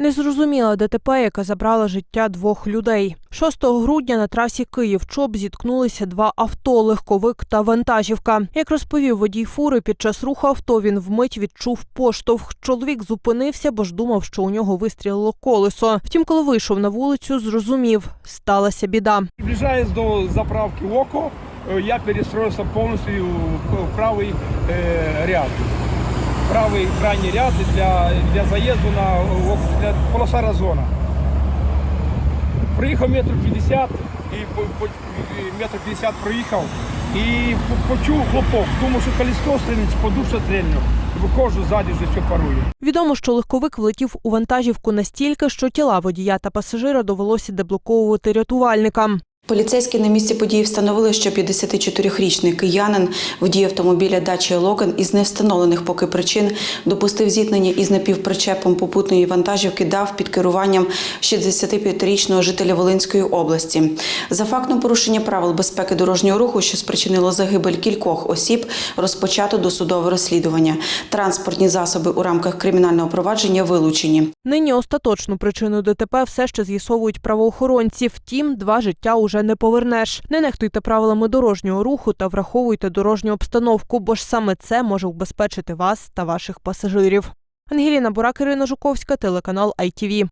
Незрозуміла ДТП, яка забрала життя двох людей. 6 грудня на трасі Київ-Чоп зіткнулися два авто легковик та вантажівка. Як розповів водій фури, під час руху авто він вмить відчув поштовх. Чоловік зупинився, бо ж думав, що у нього вистрілило колесо. Втім, коли вийшов на вулицю, зрозумів сталася біда. Приближаясь до заправки ОКО, э, я перестроился полностью в в правый э, ряд. Правый крайний ряд для, для заезду на для полоса разгона. Проїхав метр 50 і по, метр 50 проїхав і почув хлопок. Думав, що колесо стрільне, чи подушка стрільне. Виходжу ззаді, вже все парує. Відомо, що легковик влетів у вантажівку настільки, що тіла водія та пасажира довелося деблоковувати рятувальникам. Поліцейські на місці події встановили, що 54-річний киянин водій автомобіля Дача Логан із невстановлених поки причин допустив зіткнення із напівпричепом попутної вантажівки ДАВ під керуванням 65-річного жителя Волинської області. За фактом порушення правил безпеки дорожнього руху, що спричинило загибель кількох осіб, розпочато досудове розслідування. Транспортні засоби у рамках кримінального провадження вилучені. Нині остаточну причину ДТП все ще з'ясовують правоохоронці. Втім, два життя уже не повернеш. Не нехтуйте правилами дорожнього руху та враховуйте дорожню обстановку, бо ж саме це може убезпечити вас та ваших пасажирів. Ангеліна Бурак, Ірина Жуковська, телеканал ITV.